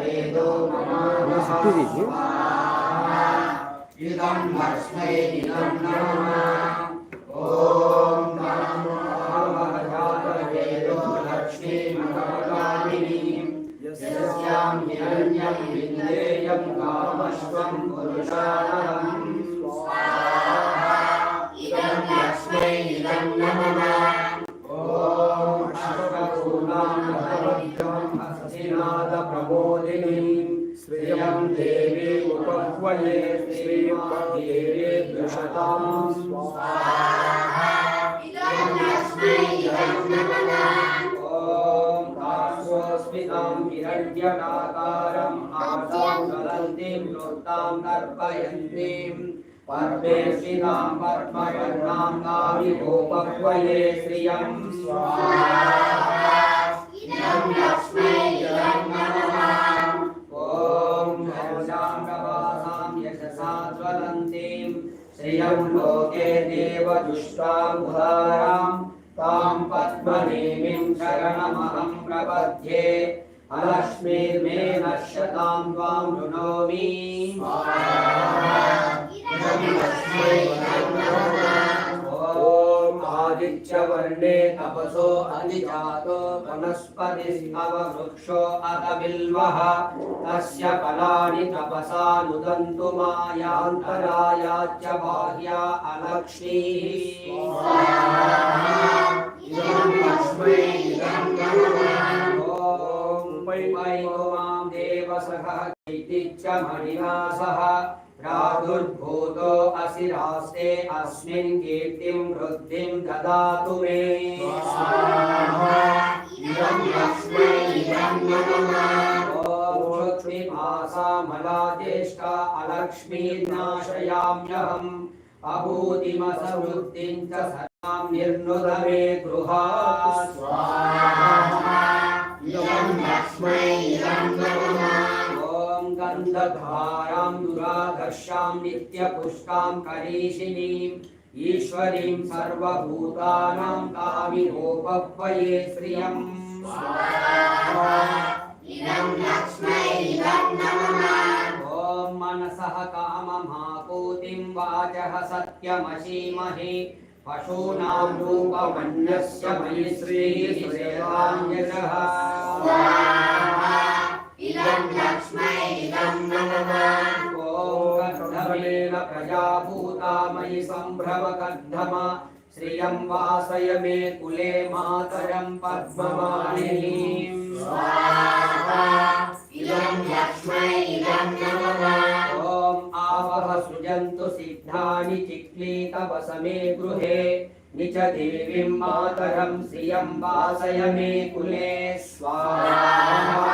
वेदो इदं भस्मै इदं नमः। उपह्वये श्रीमद्देवी द्विषतां स्वाहा इदं लक्ष्मै इदं नमः ॐ काश्वस्मितां हिरण्यकाकारम् आसां गलन्तीं नृत्तां तर्पयन्तीं पर्वेशितां पद्मवर्णां कामिकोपह्वये श्रियं स्वाहा इदं लक्ष्मै श्रियं लोके देव दुष्टामुधाराम् ताम् पद्मनेमिम् शरणमहम् प्रपद्ये। अलक्ष्मीर्मे नश्यताम् त्वाम् रुणोमि आदित्यवर्णे तपसो अधिजातो वनस्पतिस्तव वृक्षो अथ बिल्वः तस्य फलानि तपसा नुदन्तु मायान्तरायाच्च बाह्या अलक्ष्मीः इदं लक्ष्मै इदं ॐ वै मां देवसः चैतिच्च मणिना प्रादुर्भूतो असि रास्ते अस्मिन् कीर्तिं वृद्धिं ददातु मे। मलादेष्टा अलक्ष्मीर्नाशयाम्यहम् च सदां मे गृहा स्वाहा आनन्दधाराम् दुराधर्षाम् नित्यपुष्टाम् करेशिनीम् ईश्वरीम् सर्वभूतानाम् कामिनोपह्वये श्रियम्। ॐ मनसः काममाकोतिम् वाचः सत्यमशीमहि पशूनां रूपमन्यस्य मयि श्रीः मयि सम्भ्रमकर्धम श्रियं वासय मे कुले मातरं पद्ममालिनीम् इदं लक्ष्मै इदं नमः ॐ आवह सृजन्तु सिद्धानि चिक्लीतवसमे गृहे निच देवीं मातरं श्रियं वासय मे कुले स्वाहा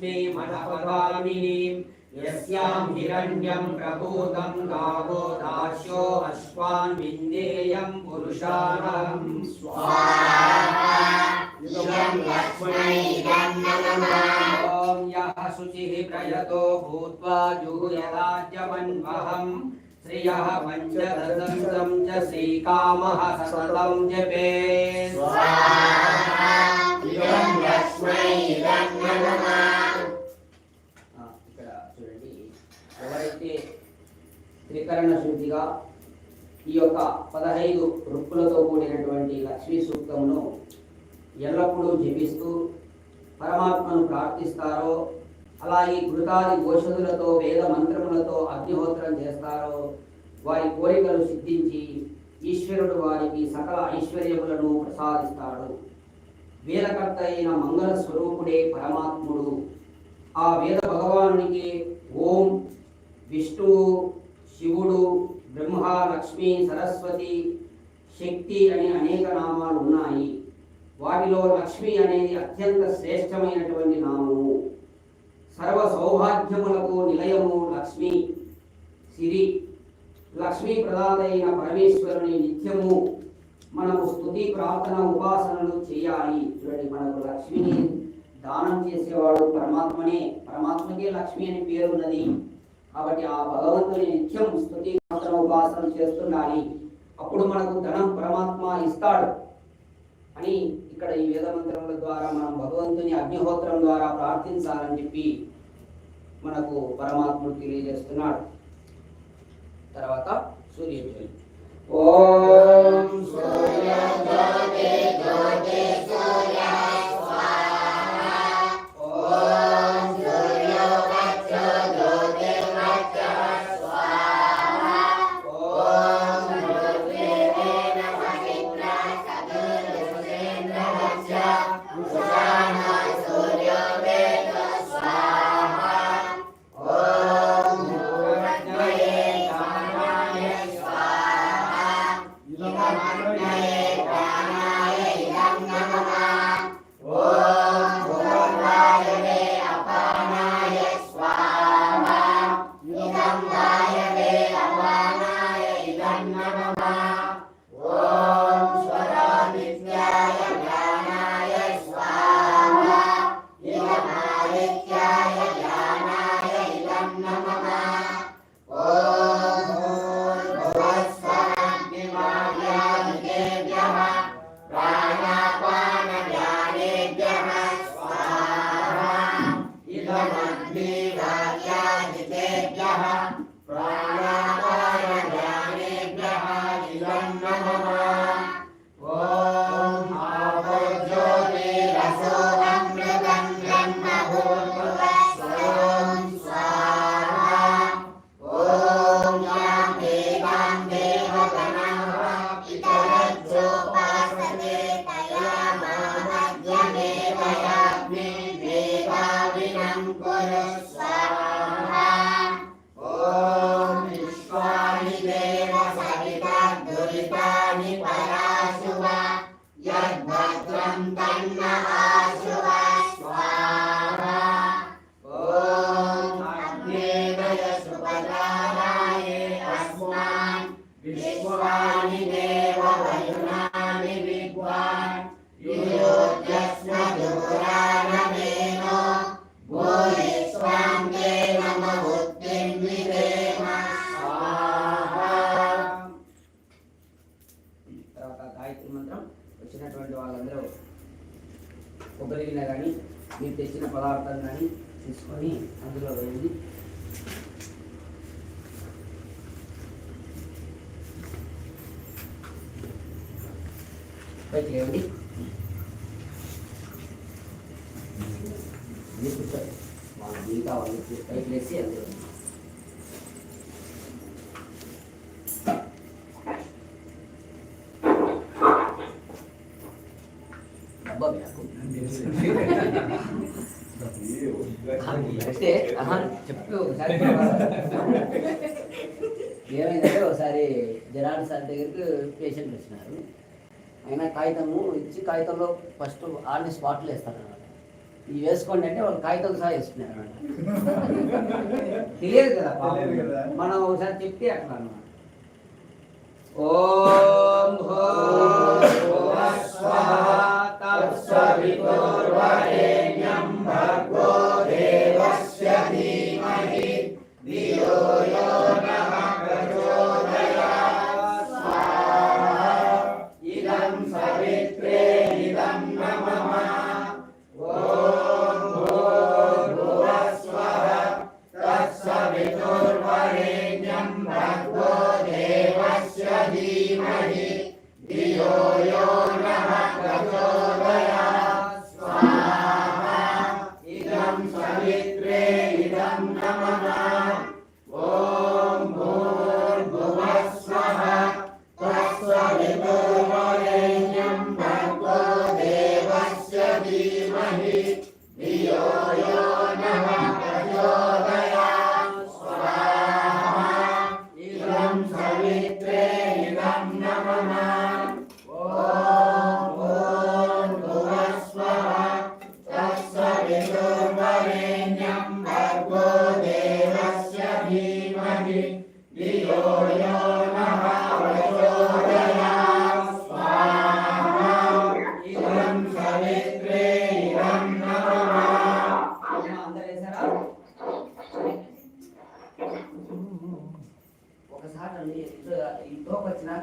लक्ष्मीमनपगामिनीं यस्यां हिरण्यं प्रभूतं गावो दास्यो अश्वान् विन्देयं पुरुषाणं स्वाहा इदं लक्ष्मै इदं नमः ॐ यः शुचिः प्रयतो भूत्वा जुहुयराज्यमन्वहम् श्रियः पञ्चदशं च श्रीकामः सततं जपे త్రికరణ ఈ యొక్క పదహైదు రుక్కులతో కూడినటువంటి లక్ష్మీ సూక్తమును ఎల్లప్పుడూ జపిస్తూ పరమాత్మను ప్రార్థిస్తారో అలాగే కృతాది ఔషధులతో వేద మంత్రములతో అగ్నిహోత్రం చేస్తారో వారి కోరికలు సిద్ధించి ఈశ్వరుడు వారికి సకల ఐశ్వర్యములను ప్రసాదిస్తాడు. వేదకర్త అయిన మంగళ స్వరూపుడే పరమాత్ముడు. ఆ వేద భగవానునికి ఓం విష్ణువు శివుడు బ్రహ్మ లక్ష్మి సరస్వతి శక్తి అని అనేక నామాలు ఉన్నాయి. వాటిలో లక్ష్మి అనేది అత్యంత శ్రేష్టమైనటువంటి నామము. సర్వ సౌభాగ్యములకు నిలయము లక్ష్మి సిరి. లక్ష్మీ ప్రదాతైన పరమేశ్వరుని నిత్యము మనము స్తుతి ప్రార్థన ఉపాసనలు చేయాలి. చూడండి మనకు లక్ష్మిని దానం చేసేవాడు పరమాత్మనే. పరమాత్మకే లక్ష్మి అని పేరు ఉన్నది కాబట్టి ఆ భగవంతుని నిత్యం స్థుతి మాత్రం ఉపాసన చేస్తుండాలి అప్పుడు మనకు ధనం పరమాత్మ ఇస్తాడు అని ఇక్కడ ఈ వేద మంత్రముల ద్వారా మనం భగవంతుని అగ్నిహోత్రం ద్వారా ప్రార్థించాలని చెప్పి మనకు పరమాత్ముడు తెలియజేస్తున్నాడు. తర్వాత సూర్యోదయం. ఓం జ్యోతి సూర్య यद्वक्त्रं तन्न కొబ్బరి కానీ మీరు తెచ్చిన పదార్థం కానీ తీసుకొని అందులో వేయండి. పైకి లేవండి. మీరు కూర్చోండి పైకి లేచి అందులో చెప్పు ఒకసారి. ఏమైందంటే ఒకసారి జనార్దన్ సార్ దగ్గరికి పేషెంట్ వచ్చినారు. ఆయన కాగితము ఇచ్చి కాగితంలో ఫస్ట్ ఆర్ని స్పాట్లు వేస్తారు అనమాట ఇవి వేసుకోండి అంటే వాళ్ళు కాగితం సహా వేసుకున్నారు అనమాట తెలియదు కదా. మనం ఒకసారి చెప్తే అట్లా అనమాట ఓం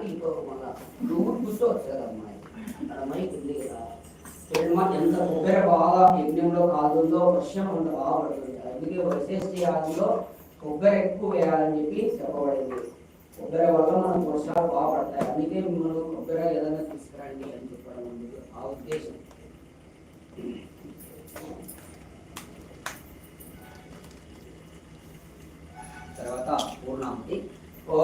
ఇంట్లోకి ఇంకొక ఇంకో మళ్ళా నువ్వు కూర్చోవచ్చు కదా అమ్మాయి. అక్కడ మైక్ ఉంది కదా. చూడండి ఎంత కొబ్బరి బాగా యజ్ఞంలో కాదుందో వర్షం అంత బాగుపడుతుంది అందుకే ఎస్ఎస్టీ యాగంలో కొబ్బరి ఎక్కువ వేయాలని చెప్పి చెప్పబడింది. కొబ్బరి వల్ల మనకు వర్షాలు బాగుపడతాయి అందుకే మనం కొబ్బరి ఏదైనా తీసుకురండి అని చెప్పడం ఉంది ఆ ఉద్దేశం. తర్వాత పూర్ణాహుతి. ఓ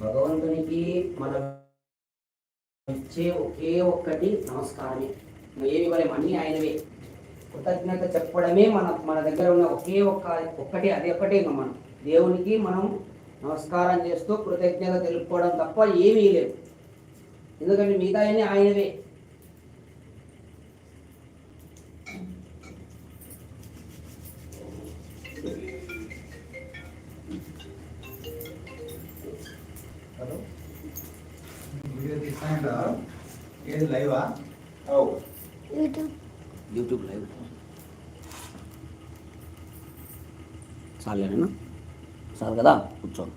భగవంతునికి మనం ఇచ్చే ఒకే ఒక్కటి నమస్కారమే. ఏమి ఇవ్వలేము అన్నీ ఆయనవే. కృతజ్ఞత చెప్పడమే మన మన దగ్గర ఉన్న ఒకే ఒక్క ఒక్కటి అది ఒక్కటే ఇంకా మనం. దేవునికి మనం నమస్కారం చేస్తూ కృతజ్ఞత తెలుపుకోవడం తప్ప ఏమీ లేవు. ఎందుకంటే మిగతా అన్నీ ఆయనవే. ఏది లైవా? యూట్యూబ్. లైవ్. చాలేనా చాలు కదా? కూర్చోండి